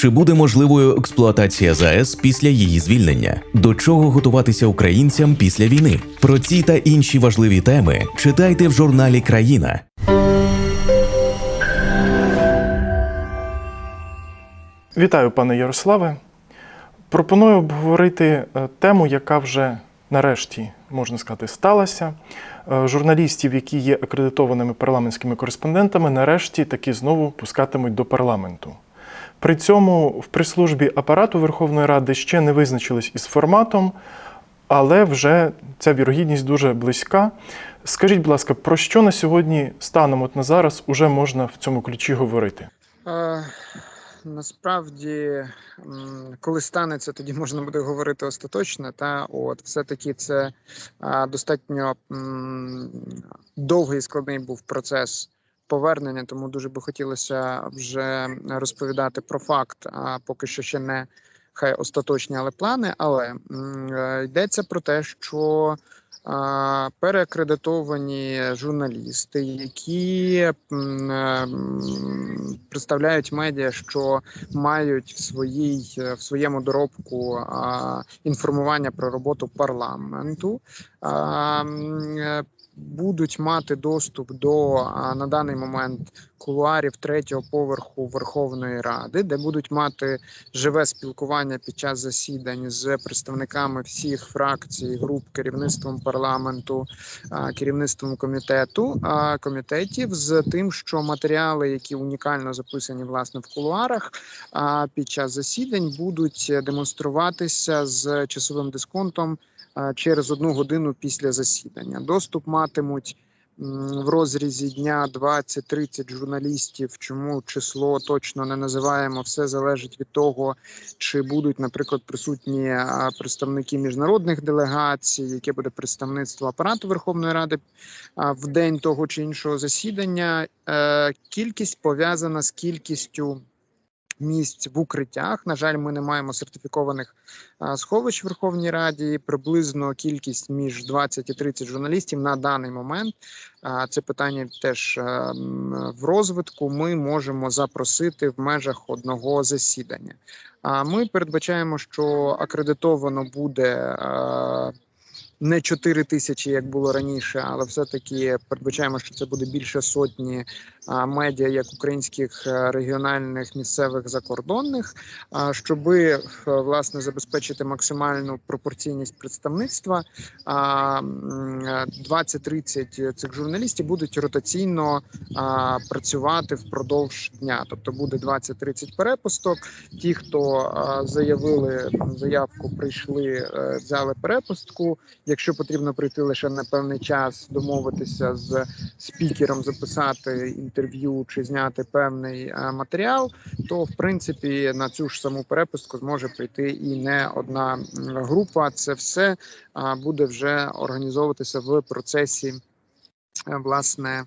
Чи буде можливою експлуатація ЗАЕС після її звільнення? До чого готуватися українцям після війни? Про ці та інші важливі теми читайте в журналі Країна. Вітаю, пане Ярославе. Пропоную обговорити е, тему, яка вже нарешті, можна сказати, сталася. Е, Журналістів, які є акредитованими парламентськими кореспондентами, нарешті таки знову пускатимуть до парламенту. При цьому в прес-службі апарату Верховної Ради ще не визначились із форматом, але вже ця вірогідність дуже близька. Скажіть, будь ласка, про що на сьогодні станом от на зараз уже можна в цьому ключі говорити? Е, Насправді, коли станеться, тоді можна буде говорити остаточно. Та от все-таки це достатньо довгий і складний був процес повернення, тому дуже би хотілося вже розповідати про факт. А поки що ще не хай остаточні, але плани. Але е, йдеться про те, що переакредитовані журналісти, які е, представляють медіа, що мають в своїй е, в своєму доробку інформування про роботу парламенту. Будуть мати доступ до на даний момент кулуарів третього поверху Верховної Ради, де будуть мати живе спілкування під час засідань з представниками всіх фракцій, груп, керівництвом парламенту, керівництвом комітету комітетів з тим, що матеріали, які унікально записані власне в кулуарах, під час засідань будуть демонструватися з часовим дисконтом через одну годину після засідання. Доступ матимуть в розрізі дня 20-30 журналістів. Чому число точно не називаємо? Все залежить від того, чи будуть, наприклад, присутні представники міжнародних делегацій, яке буде представництво апарату Верховної Ради в день того чи іншого засідання. Е, Кількість пов'язана з кількістю. Місць в укриттях. На жаль, ми не маємо сертифікованих сховищ в Верховній Раді. Приблизно кількість між 20 і 30 журналістів на даний момент. Це питання теж в розвитку. Ми можемо запросити в межах одного засідання. А ми передбачаємо, що акредитовано буде. Не 4 тисячі, як було раніше, але все-таки передбачаємо, що це буде більше сотні медіа, як українських е, регіональних, місцевих закордонних, а, щоби е, власне забезпечити максимальну пропорційність представництва. а, м, е, 20-30 цих журналістів будуть ротаційно працювати впродовж дня. Тобто буде 20-30 перепусток. Ті, хто заявили заявку, прийшли, взяли перепустку. Якщо потрібно прийти лише на певний час, домовитися з спікером, записати інтерв'ю чи зняти певний е, матеріал, то в принципі на цю ж саму перепустку зможе прийти і не одна група. Це все буде вже організовуватися в процесі е, власне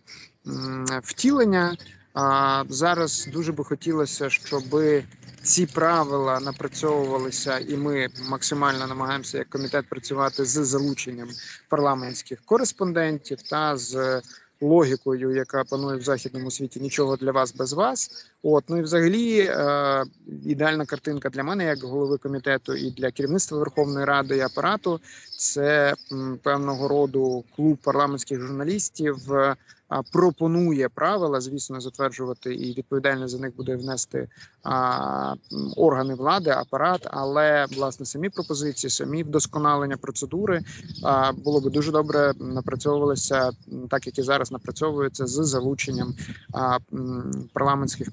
втілення. А зараз дуже би хотілося, щоби ці правила напрацьовувалися, і ми максимально намагаємося як комітет працювати з залученням парламентських кореспондентів та з логікою, яка панує в західному світі. Нічого для вас без вас. От ну і взагалі е, ідеальна картинка для мене, як голови комітету, і для керівництва Верховної Ради і апарату. Це м, певного роду клуб парламентських журналістів. Пропонує правила, звісно, затверджувати і відповідальність за них буде внести а, органи влади, апарат, але власне самі пропозиції, самі вдосконалення процедури а, було би дуже добре напрацьовувалися так, як і зараз напрацьовується з залученням а, парламентських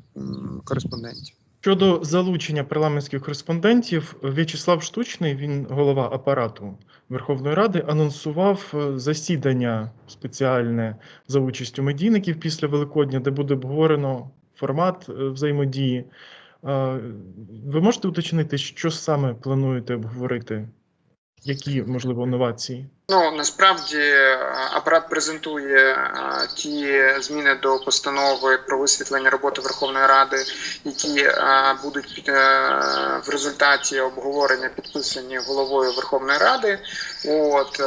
кореспондентів. Щодо залучення парламентських кореспондентів, В'ячеслав Штучний, він голова апарату Верховної Ради, анонсував е, засідання спеціальне за участю медійників після Великодня, де буде обговорено формат е, взаємодії. Е, Ви можете уточнити, що саме плануєте обговорити? Які можливо новації? Ну насправді апарат презентує е, ті зміни до постанови про висвітлення роботи Верховної Ради, які е, будуть е, в результаті обговорення підписані головою Верховної Ради. От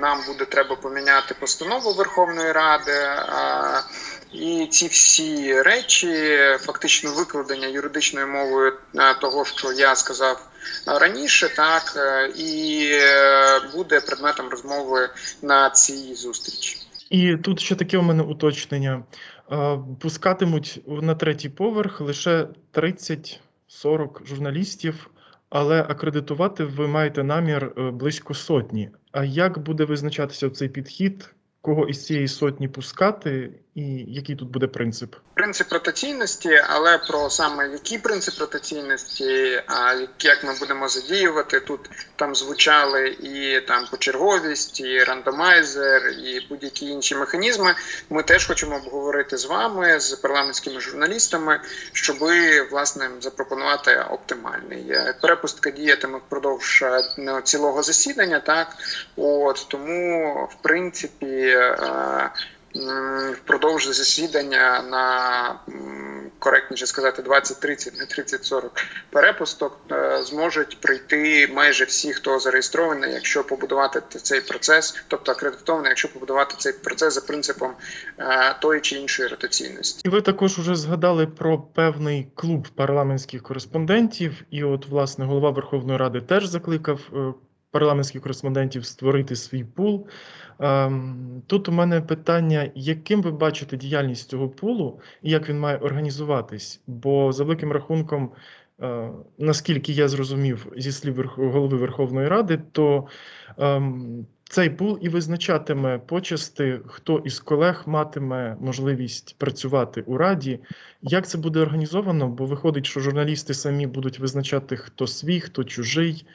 нам буде треба поміняти постанову Верховної Ради. І ці всі речі, фактично викладення юридичною мовою того, що я сказав раніше, так і буде предметом розмови на цій зустрічі. І тут ще таке у мене уточнення. Е, Пускатимуть на третій поверх лише 30-40 журналістів, але акредитувати ви маєте намір е, близько сотні. А як буде визначатися цей підхід? Кого із цієї сотні пускати, і який тут буде принцип? Принцип ротаційності, але про саме який принцип ротаційності, а як- ми будемо задіювати, тут там звучали і там почерговість, і рандомайзер, і будь-які інші механізми. Ми теж хочемо обговорити з вами, з парламентськими журналістами, щоб власне запропонувати оптимальний. Е, Перепустка діятиме впродовж е, ну, цілого засідання, так от тому, в принципі. Впродовж засідання на коректніше сказати 20-30, не 30-40 перепусток е, зможуть прийти майже всі, хто зареєстрований, якщо побудувати цей процес, тобто акредитований, якщо побудувати цей процес за принципом е, тої чи іншої ротаційності. І ви також уже згадали про певний клуб парламентських кореспондентів, і от, власне, голова Верховної Ради теж закликав е, парламентських кореспондентів створити свій пул. Ем, Тут у мене питання, яким ви бачите діяльність цього пулу і як він має організуватись? Бо за великим рахунком, е, наскільки я зрозумів зі слів голови Верховної Ради, то ем, цей пул і визначатиме почасти, хто із колег матиме можливість працювати у раді. Як це буде організовано? Бо виходить, що журналісти самі будуть визначати, хто свій, хто чужий.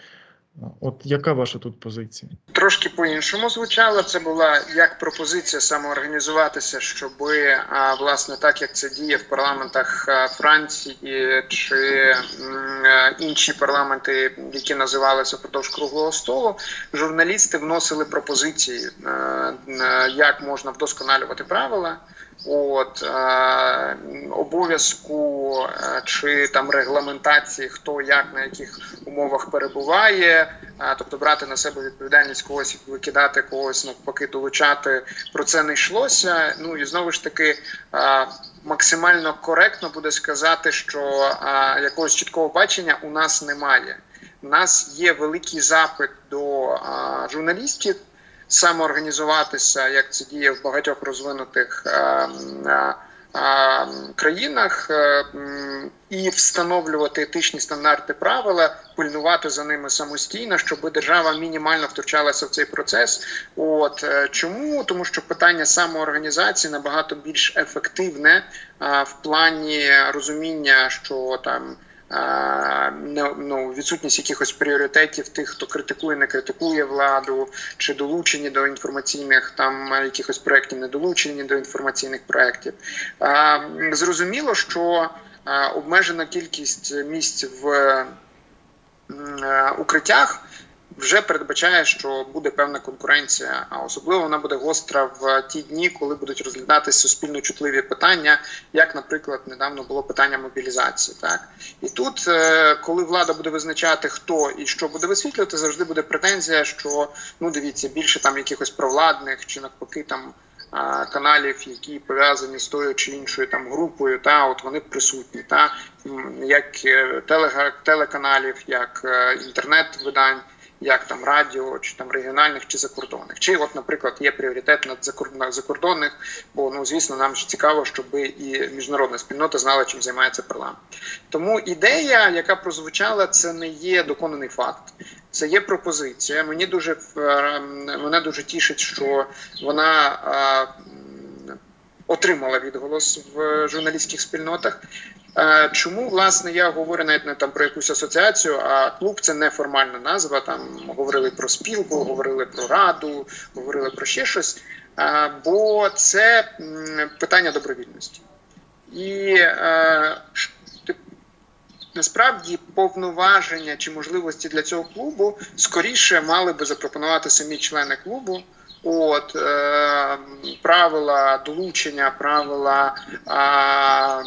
От яка ваша тут позиція? Трошки по-іншому звучало. Це була як пропозиція самоорганізуватися, щоб власне так як це діє в парламентах Франції чи інші парламенти, які називалися впродовж круглого столу, журналісти вносили пропозиції, як можна вдосконалювати правила. От е, обов'язку е, чи там регламентації, хто як на яких умовах перебуває, е, тобто брати на себе відповідальність когось, викидати когось, навпаки, долучати про це не йшлося. Ну і знову ж таки. Максимально коректно буде сказати, що а, якогось чіткого бачення у нас немає. У нас є великий запит до а, журналістів самоорганізуватися, як це діє в багатьох розвинутих е, е, е, країнах, е, і встановлювати етичні стандарти правила, пильнувати за ними самостійно, щоб держава мінімально втручалася в цей процес. От е, чому? Тому що питання самоорганізації набагато більш ефективне в плані розуміння, що там. Ну, відсутність якихось пріоритетів тих, хто критикує, не критикує владу, чи долучені до інформаційних там е, якихось проєктів, не долучені до інформаційних проєктів. Зрозуміло, що е, обмежена кількість місць в е, укриттях. Вже передбачає, що буде певна конкуренція, а особливо вона буде гостра в ті дні, коли будуть розглядатися суспільно чутливі питання, як, наприклад, недавно було питання мобілізації. Так і тут, е, коли влада буде визначати, хто і що буде висвітлювати, завжди буде претензія, що ну дивіться більше там якихось провладних чи навпаки там. Каналів, які пов'язані з тою чи іншою там групою, та от вони присутні, та як е, телега- телеканалів, як е, інтернет-видань, як там радіо, чи там регіональних, чи закордонних. Чи, от, наприклад, є пріоритет над закор- закордонних, бо ну звісно, нам ж цікаво, щоб і міжнародна спільнота знала, чим займається парламент. Тому ідея, яка прозвучала, це не є доконаний факт. Це є пропозиція. Мені дуже е, мене дуже тішить, що вона е, отримала відголос в журналістських спільнотах. Е, Чому власне я говорю навіть не там про якусь асоціацію, а клуб це неформальна назва. Там говорили про спілку, говорили про раду, говорили про ще щось. Е, Бо це питання добровільності. І е, насправді повноваження чи можливості для цього клубу скоріше мали би запропонувати самі члени клубу. От е, правила долучення, правила а,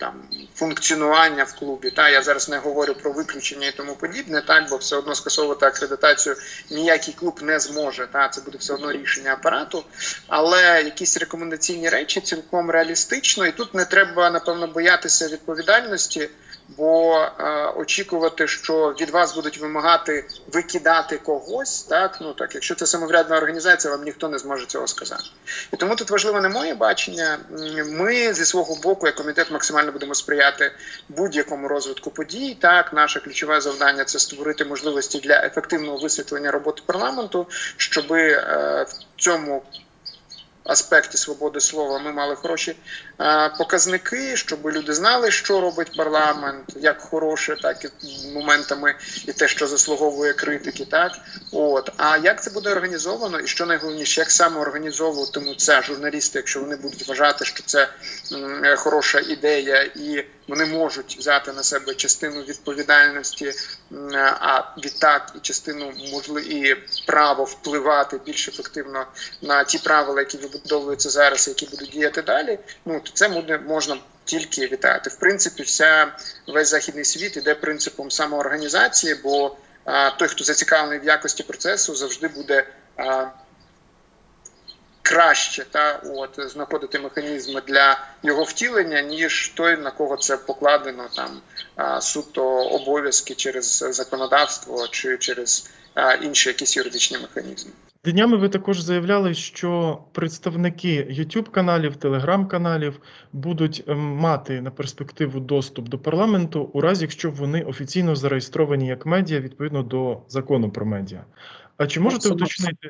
там функціонування в клубі. Та я зараз не говорю про виключення і тому подібне, так бо все одно скасовувати акредитацію ніякий клуб не зможе. Та це буде все одно рішення апарату. Але якісь рекомендаційні речі цілком реалістично, і тут не треба напевно боятися відповідальності. Бо е, очікувати, що від вас будуть вимагати викидати когось, так ну так, якщо це самоврядна організація, вам ніхто не зможе цього сказати. І тому тут важливо не моє бачення. Ми зі свого боку, як комітет, максимально будемо сприяти будь-якому розвитку подій. Так, наше ключове завдання це створити можливості для ефективного висвітлення роботи парламенту, щоби е, в цьому аспекті свободи слова ми мали хороші е, показники, щоб люди знали, що робить парламент, як хороше, так і моментами, і те, що заслуговує критики. Так от а як це буде організовано, і що найголовніше, як саме організовуватимуться журналісти, якщо вони будуть вважати, що це е, хороша ідея, і вони можуть взяти на себе частину відповідальності, а відтак і частину можли і право впливати більш ефективно на ті правила, які вибудовуються зараз, які будуть діяти далі. Ну то це буде можна тільки вітати. В принципі, вся весь західний світ іде принципом самоорганізації, бо а, той, хто зацікавлений в якості процесу, завжди буде. А, Краще та от знаходити механізми для його втілення, ніж той, на кого це покладено там суто обов'язки через законодавство чи через інші якісь юридичні механізми. Днями ви також заявляли, що представники youtube каналів, телеграм-каналів будуть ем, мати на перспективу доступ до парламенту у разі, якщо вони офіційно зареєстровані як медіа відповідно до закону про медіа. А чи можете Абсолютно. уточнити,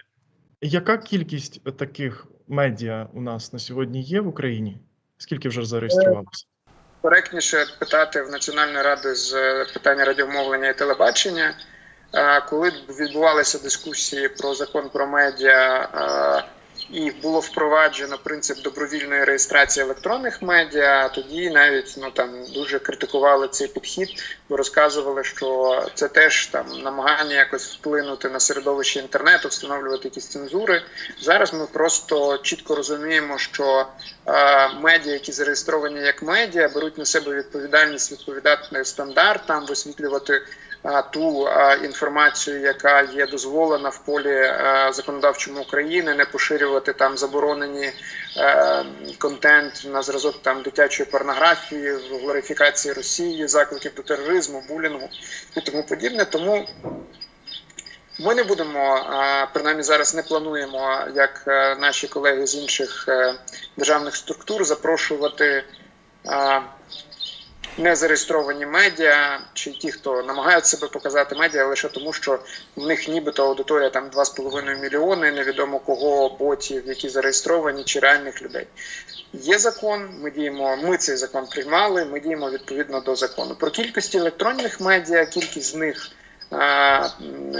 яка кількість таких медіа у нас на сьогодні є в Україні? Скільки вже зареєструвалося? коректніше питати в Національної ради з питання радіомовлення і телебачення. Е, Коли відбувалися дискусії про закон про медіа е, і було впроваджено принцип добровільної реєстрації електронних медіа, тоді навіть ну там дуже критикували цей підхід, бо розказували, що це теж там намагання якось вплинути на середовище інтернету, встановлювати якісь цензури. Зараз ми просто чітко розуміємо, що е, медіа, які зареєстровані як медіа, беруть на себе відповідальність відповідати стандартам, висвітлювати ту інформацію, яка є дозволена в полі законодавчому України, не поширювати там заборонені е, контент на зразок там дитячої порнографії, глорифікації Росії, закликів до тероризму, булінгу і тому подібне. Тому ми не будемо, принаймні зараз не плануємо, як е, наші колеги з інших е, державних структур, запрошувати незареєстровані медіа чи ті, хто намагаються себе показати медіа, лише тому, що в них нібито аудиторія там 2,5 мільйони, невідомо кого ботів, які зареєстровані, чи реальних людей. Є закон, ми діємо. Ми цей закон приймали. Ми діємо відповідно до закону. Про кількість електронних медіа, кількість з них.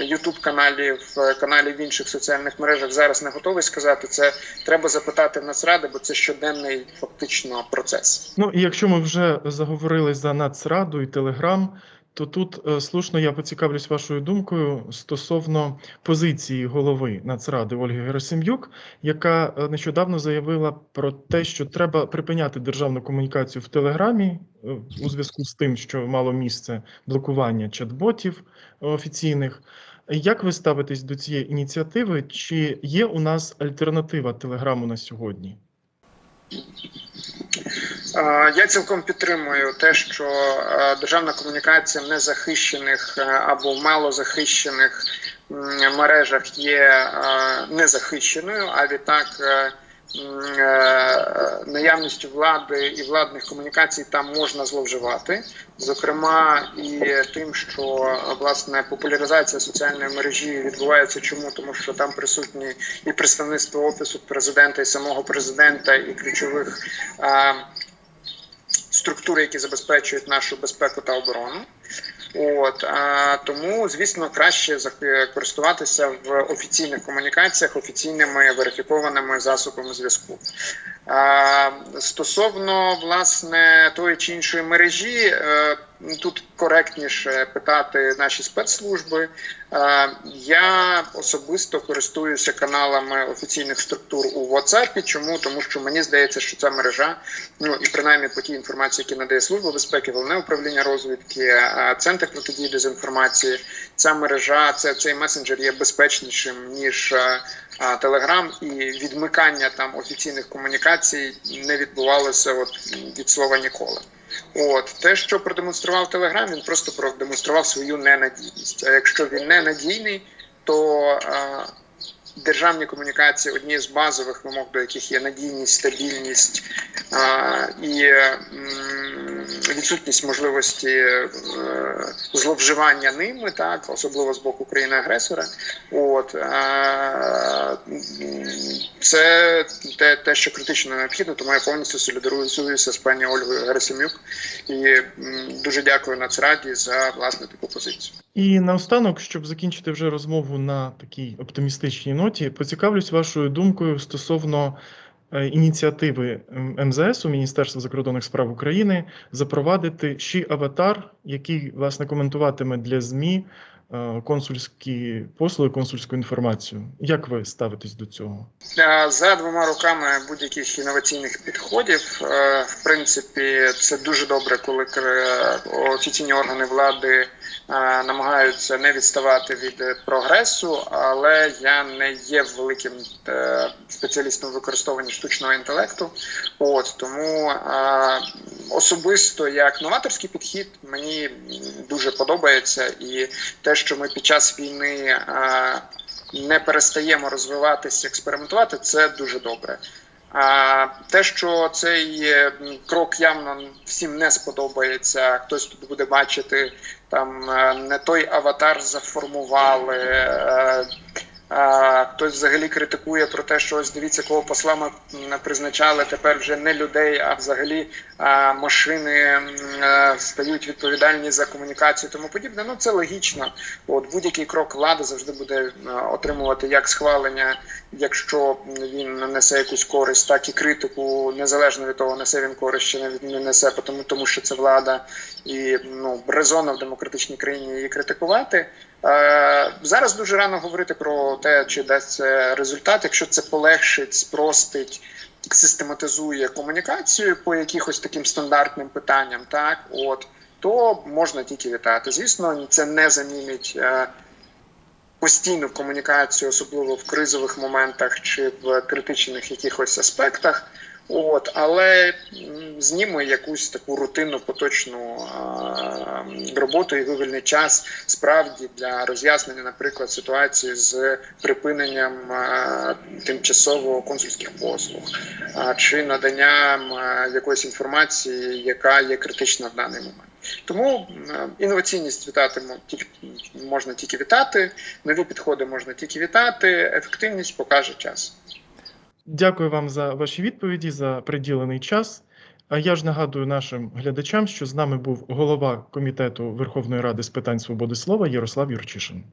Ютуб каналів, каналів інших соціальних мережах зараз не готовий сказати. Це треба запитати в Нацради, бо це щоденний фактично процес. Ну і якщо ми вже заговорили за Нацраду і Телеграм, то тут е, слушно я поцікавлюсь вашою думкою стосовно позиції голови Нацради Ольги Герасим'юк, яка е, нещодавно заявила про те, що треба припиняти державну комунікацію в Телеграмі е, у зв'язку з тим, що мало місце блокування чат-ботів офіційних. Як ви ставитесь до цієї ініціативи? Чи є у нас альтернатива Телеграму на сьогодні? Е, Я цілком підтримую те, що е, державна комунікація в незахищених е, або в малозахищених мережах є незахищеною, а відтак наявністю влади і владних комунікацій там можна зловживати. Зокрема, і тим, що е, власне популяризація соціальної мережі відбувається. Чому тому, що там присутні і представництво офісу президента, і самого президента, і ключових. е, структури, які забезпечують нашу безпеку та оборону. От а, тому, звісно, краще зах- користуватися в офіційних комунікаціях офіційними верифікованими засобами зв'язку. Стосовно власне тої чи іншої мережі, е, тут коректніше питати наші спецслужби. Е, Я особисто користуюся каналами офіційних структур у WhatsApp. Чому? Тому що мені здається, що ця мережа, ну і принаймні по тій інформації, які надає служба безпеки, головне управління розвідки, е, центр протидії дезінформації. Ця мережа, це цей месенджер є безпечнішим ніж Телеграм, і відмикання там офіційних комунікацій не відбувалося от від слова ніколи. От те, що продемонстрував Телеграм, він просто продемонстрував свою ненадійність. А якщо він ненадійний, то державні комунікації одні з базових вимог, до яких є надійність, стабільність і відсутність можливості е, зловживання ними, так особливо з боку країни-агресора. От це те, те, що критично необхідно, тому я повністю солідаризуюся з пані Ольгою Герасимюк і дуже дякую Нацраді за власне таку позицію. І наостанок, щоб закінчити вже розмову на такій оптимістичній ноті, поцікавлюсь вашою думкою стосовно е, ініціативи МЗС у Міністерства закордонних справ України запровадити ще аватар, який власне коментуватиме для ЗМІ е, консульські послуги, консульську інформацію. Як ви ставитесь до цього? Е, За двома роками будь-яких інноваційних підходів, в принципі, це дуже добре, коли офіційні органи влади намагаються не відставати від е, прогресу, але я не є великим е, спеціалістом в використанні штучного інтелекту. От тому е, особисто як новаторський підхід мені дуже подобається, і те, що ми під час війни. е, не перестаємо розвиватися, експериментувати, це дуже добре. Те, що цей е, крок явно всім не сподобається, хтось тут буде бачити там е, не той аватар заформували. Хтось взагалі критикує про те, що ось дивіться, кого посла ми призначали тепер вже не людей, а взагалі машини е, стають відповідальні за комунікацію, тому подібне. Ну це логічно. От будь-який крок влади завжди буде е, отримувати як схвалення, якщо він несе якусь користь, так і критику, незалежно від того, несе він користь чи не, не несе, тому, тому що це влада і ну резонно в демократичній країні її критикувати. Е, зараз дуже рано говорити про те, чи дасть результат, якщо це полегшить, спростить. Систематизує комунікацію по якихось таким стандартним питанням, так от то можна тільки вітати. Звісно, це не замінить е, постійну комунікацію, особливо в кризових моментах чи в критичних якихось аспектах. От, але зніме якусь таку рутинну поточну е, роботу і вивільний час справді для роз'яснення, наприклад, ситуації з припиненням е, тимчасово консульських послуг е, чи наданням е, якоїсь інформації, яка є критична в даний момент. Тому інноваційність вітати можна тільки вітати, нові підходи можна тільки вітати. Ефективність покаже час. Дякую вам за ваші відповіді, за приділений час. А я ж нагадую нашим глядачам, що з нами був голова комітету Верховної Ради з питань свободи слова Ярослав Юрчишин.